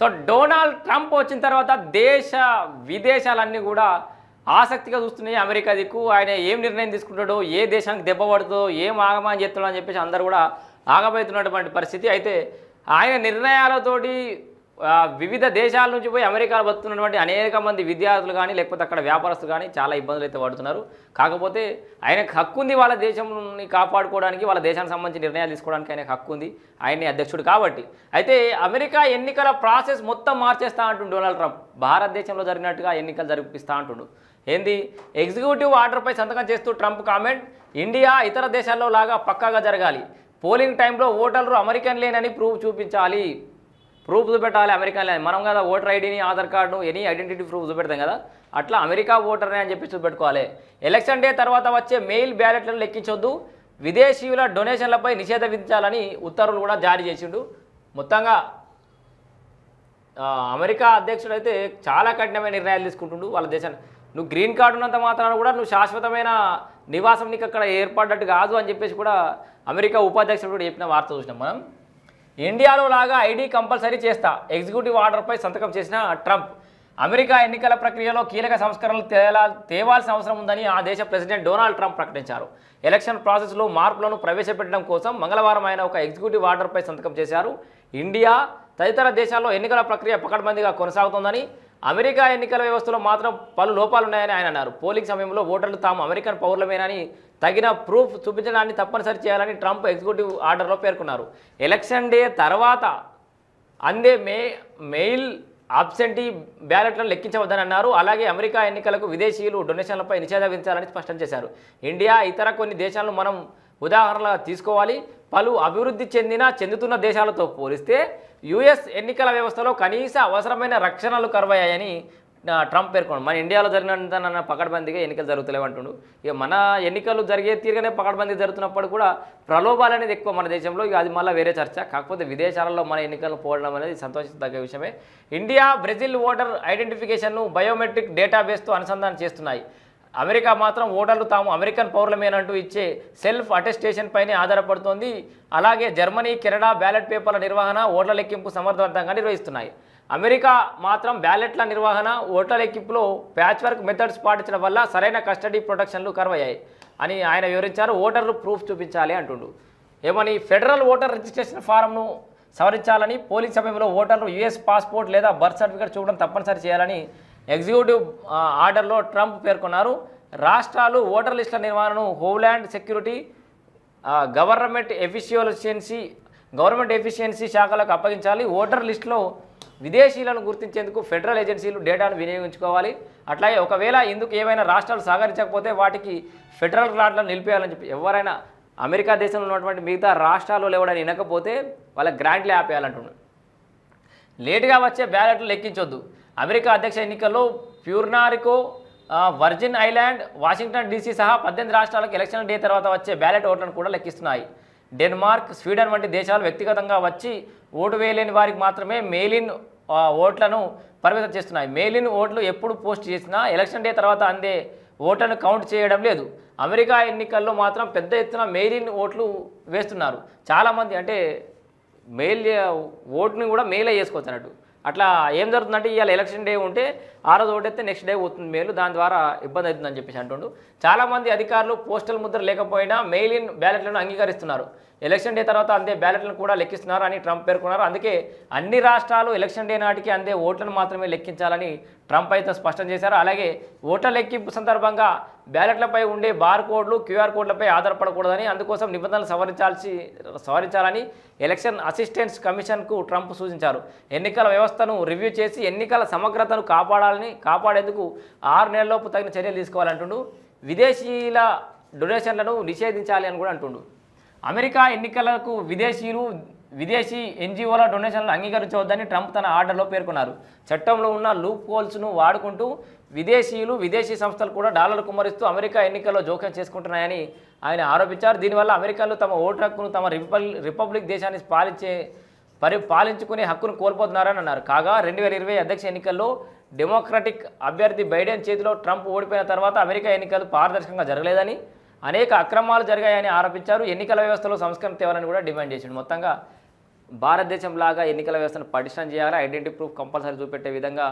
So Donald Trump వచ్చిన తర్వాత దేశ విదేశాలన్నీ కూడా ఆసక్తిగా చూస్తున్నాయి. అమెరికా దిక్కు ఆయన ఏం నిర్ణయం తీసుకుంటాడో ఏ దేశానికి దెబ్బ పడుతుందో ఏం ఆగమని చెప్తాడో అని చెప్పేసి అందరూ కూడా ఆగబోతున్నటువంటి పరిస్థితి. అయితే ఆయన నిర్ణయాలతోటి వివిధ దేశాల నుంచి పోయి అమెరికాలో వస్తున్నటువంటి అనేక మంది విద్యార్థులు కానీ లేకపోతే అక్కడ వ్యాపారస్తులు కానీ చాలా ఇబ్బందులు అయితే పడుతున్నారు. కాకపోతే ఆయనకు హక్కు ఉంది వాళ్ళ దేశంని కాపాడుకోవడానికి వాళ్ళ దేశానికి సంబంధించి నిర్ణయాలు తీసుకోవడానికి ఆయనకు హక్కు ఉంది. ఆయనే అధ్యక్షుడు కాబట్టి. అయితే అమెరికా ఎన్నికల ప్రాసెస్ మొత్తం మార్చేస్తా అంటుండు డొనాల్డ్ ట్రంప్. భారతదేశంలో జరిగినట్టుగా ఎన్నికలు జరిపిస్తా అంటుండు. ఏంది? ఎగ్జిక్యూటివ్ ఆర్డర్పై సంతకం చేస్తూ ట్రంప్ కామెంట్ ఇండియా ఇతర దేశాల్లో లాగా పక్కాగా జరగాలి. పోలింగ్ టైంలో ఓటర్లు అమెరికన్ లేనని ప్రూఫ్ చూపించాలి. ప్రూఫ్ చూపెట్టాలి అమెరికాలో. మనం కదా ఓటర్ ఐడిని Aadhaar card any identity proof చూపెడతాం కదా. అట్లా అమెరికా ఓటర్ని అని చెప్పి చూపెట్టుకోవాలి ఎలక్షన్ డే తర్వాత వచ్చే మెయిల్ బ్యాలెట్లను లెక్కించొద్దు. విదేశీయుల డొనేషన్లపై నిషేధం విధించాలని ఉత్తర్వులు కూడా జారీ చేసిండు. మొత్తంగా అమెరికా అధ్యక్షుడు అయితే చాలా కఠినమైన నిర్ణయాలు తీసుకుంటుండు. వాళ్ళ దేశాన్ని నువ్వు గ్రీన్ కార్డు ఉన్నంత మాత్రాన కూడా నువ్వు శాశ్వతమైన నివాసం నీకు అక్కడ ఏర్పడ్డట్టు కాదు అని చెప్పేసి కూడా అమెరికా ఉపాధ్యక్షుడు కూడా చెప్పిన వార్త చూసినాం మనం. ఇండియాలో లాగా ఐడి కంపల్సరీ చేస్తా. ఎగ్జిక్యూటివ్ ఆర్డర్పై సంతకం చేసిన ట్రంప్. అమెరికా ఎన్నికల ప్రక్రియలో కీలక సంస్కరణలు తేలా తేవాల్సిన అవసరం ఉందని ఆ దేశ ప్రెసిడెంట్ డొనాల్డ్ ట్రంప్ ప్రకటించారు. ఎలక్షన్ ప్రాసెస్లో మార్పులను ప్రవేశపెట్టడం కోసం మంగళవారం ఆయన ఒక ఎగ్జిక్యూటివ్ ఆర్డర్పై సంతకం చేశారు. ఇండియా తదితర దేశాల్లో ఎన్నికల ప్రక్రియ పకడ్బందీగా కొనసాగుతోందని అమెరికా ఎన్నికల వ్యవస్థలో మాత్రం పలు లోపాలున్నాయని ఆయన అన్నారు. పోలింగ్ సమయంలో ఓటర్లు తాము అమెరికన్ పౌరులమేనని తగిన ప్రూఫ్ చూపించడాన్ని తప్పనిసరి చేయాలని ట్రంప్ ఎగ్జిక్యూటివ్ ఆర్డర్లో పేర్కొన్నారు. ఎలక్షన్ డే తర్వాత అందే మే మెయిల్ అబ్సెంటీ బ్యాలెట్లను లెక్కించవద్దని అన్నారు. అలాగే అమెరికా ఎన్నికలకు విదేశీయులు డొనేషన్లపై నిషేధ విధించాలని స్పష్టం చేశారు. ఇండియా ఇతర కొన్ని దేశాలను మనం ఉదాహరణగా తీసుకోవాలి. పలు అభివృద్ధి చెందిన చెందుతున్న దేశాలతో పోలిస్తే యుఎస్ ఎన్నికల వ్యవస్థలో కనీస అవసరమైన రక్షణలు కరువయ్యాయని ట్రంప్ పేర్కొన్నాడు. మన ఇండియాలో జరిగినంత పకడ్బందీగా ఎన్నికలు జరుగుతలేవంటుండు. ఇక మన ఎన్నికలు జరిగే తీరుగానే పకడ్బందీ జరుగుతున్నప్పుడు కూడా ప్రలోభాలు అనేది ఎక్కువ మన దేశంలో. ఇక అది మళ్ళీ వేరే చర్చ. కాకపోతే విదేశాలలో మన ఎన్నికలు పోవడం అనేది సంతోషించదగ్గ విషయమే. ఇండియా బ్రెజిల్ ఓటర్ ఐడెంటిఫికేషన్ను బయోమెట్రిక్ డేటాబేస్తో అనుసంధానం చేస్తున్నాయి. అమెరికా మాత్రం ఓటర్లు తాము అమెరికన్ పౌరులమేనంటూ ఇచ్చే సెల్ఫ్ అటెస్టేషన్ పైనే ఆధారపడుతోంది. అలాగే జర్మనీ కెనడా బ్యాలెట్ పేపర్ల నిర్వహణ ఓట్ల లెక్కింపు సమర్థవంతంగా నిర్వహిస్తున్నాయి. అమెరికా మాత్రం బ్యాలెట్ల నిర్వహణ ఓట్ల లెక్కింపులో ప్యాచ్ వర్క్ మెథడ్స్ పాటించడం వల్ల సరైన కస్టడీ ప్రొటెక్షన్లు కరువయ్యాయి అని ఆయన వివరించారు. ఓటర్లు ప్రూఫ్ చూపించాలి అంటుండు. ఏమని ఫెడరల్ ఓటర్ రిజిస్ట్రేషన్ ఫారంను సవరించాలని పోలింగ్ సమయంలో ఓటర్లు యుఎస్ పాస్పోర్ట్ లేదా బర్త్ సర్టిఫికేట్ చూడడం తప్పనిసరి చేయాలని ఎగ్జిక్యూటివ్ ఆర్డర్లో ట్రంప్ పేర్కొన్నారు. రాష్ట్రాలు ఓటర్ లిస్టుల నిర్వహణను homeland security government efficiency government efficiency శాఖలకు అప్పగించాలి. ఓటర్ లిస్టులో విదేశీయులను గుర్తించేందుకు ఫెడరల్ ఏజెన్సీలు డేటాను వినియోగించుకోవాలి. అట్లాగే ఒకవేళ ఇందుకు ఏమైనా రాష్ట్రాలు సహకరించకపోతే వాటికి ఫెడరల్ గ్రాంట్లను నిలిపేయాలని చెప్పి ఎవరైనా అమెరికా దేశంలో ఉన్నటువంటి మిగతా రాష్ట్రాలు ఎవడని వినకపోతే వాళ్ళ గ్రాంట్లు ఆపేయాలంటున్నాడు లేటుగా వచ్చే బ్యాలెట్లు లెక్కించొద్దు. అమెరికా అధ్యక్ష ఎన్నికల్లో Puerto Rico Virgin Island Washington DC సహా పద్దెనిమిది రాష్ట్రాలకు ఎలక్షన్ డే తర్వాత వచ్చే బ్యాలెట్ ఓట్లను కూడా లెక్కిస్తున్నాయి. డెన్మార్క్ స్వీడన్ వంటి దేశాలు వ్యక్తిగతంగా వచ్చి ఓటు వేయలేని వారికి మాత్రమే మెయిలిన్ ఓట్లను పరిమితం చేస్తున్నాయి. మెయిలిన్ ఓట్లు ఎప్పుడు పోస్ట్ చేసినా ఎలక్షన్ డే తర్వాత అందే ఓట్లను కౌంట్ చేయడం లేదు. అమెరికా ఎన్నికల్లో మాత్రం పెద్ద ఎత్తున మెయిలిన్ ఓట్లు వేస్తున్నారు. చాలామంది అంటే మెయిల్ ఓట్ని కూడా మెయిల్ చేసుకోవచ్చు అన్నట్టు. అట్లా ఏం జరుగుతుందంటే ఇవాళ ఎలక్షన్ డే ఉంటే ఆ రోజు ఓటైతే నెక్స్ట్ డే అవుతుంది మెయిల్ దాని ద్వారా ఇబ్బంది అవుతుందని చెప్పేసి అంటుండు. చాలామంది అధికారులు పోస్టల్ ముద్ర లేకపోయినా మెయిల్ ఇన్ బ్యాలెట్లను అంగీకరిస్తున్నారు. ఎలక్షన్ డే తర్వాత అందే బ్యాలెట్లను కూడా లెక్కిస్తున్నారు అని ట్రంప్ పేర్కొన్నారు. అందుకే అన్ని రాష్ట్రాలు ఎలక్షన్ డే నాటికి అందే ఓట్లను మాత్రమే లెక్కించాలని ట్రంప్ అయితే స్పష్టం చేశారు. అలాగే ఓట్ల లెక్కింపు సందర్భంగా బ్యాలెట్లపై ఉండే బార్ కోడ్లు క్యూఆర్ కోడ్లపై ఆధారపడకూడదని అందుకోసం నిబంధనలు సవరించాల్సి సవరించాలని ఎలక్షన్ అసిస్టెన్స్ కమిషన్కు ట్రంప్ సూచించారు. ఎన్నికల వ్యవస్థను రివ్యూ చేసి ఎన్నికల సమగ్రతను కాపాడాలని కాపాడేందుకు ఆరు నెలల్లోపు తగిన చర్యలు తీసుకోవాలంటుండు. విదేశీయుల డొనేషన్లను నిషేధించాలి అని కూడా అంటుండు. అమెరికా ఎన్నికలకు విదేశీయులు విదేశీ ఎన్జిఓల డొనేషన్లు అంగీకరించవద్దని ట్రంప్ తన ఆర్డర్లో పేర్కొన్నారు. చట్టంలో ఉన్న లూప్ హోల్స్ను వాడుకుంటూ విదేశీయులు విదేశీ సంస్థలు కూడా డాలర్ కుమ్మరిస్తూ అమెరికా ఎన్నికల్లో జోక్యం చేసుకుంటున్నాయని ఆయన ఆరోపించారు. దీనివల్ల అమెరికాలో తమ ఓటు హక్కును తమ రిపబ్లిక్ దేశాన్ని పాలించే పరి పాలించుకునే హక్కును కోల్పోతున్నారని అన్నారు. కాగా రెండు వేల ఇరవై అధ్యక్ష ఎన్నికల్లో డెమోక్రటిక్ అభ్యర్థి బైడెన్ చేతిలో ట్రంప్ ఓడిపోయిన తర్వాత అమెరికా ఎన్నికలు పారదర్శకంగా జరగలేదని అనేక అక్రమాలు జరిగాయని ఆరోపించారు. ఎన్నికల వ్యవస్థలో సంస్కరణ తేవాలని కూడా డిమాండ్ చేసిండు. మొత్తంగా భారతదేశం లాగా ఎన్నికల వ్యవస్థను పటిష్టం చేయాలి ఐడెంటిటీ ప్రూఫ్ కంపల్సరీ చూపెట్టే విధంగా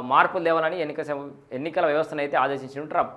మార్పులు తేవాలని ఎన్నిక సం- ఎన్నికల వ్యవస్థను అయితే ఆదేశించిన ట్రంప్.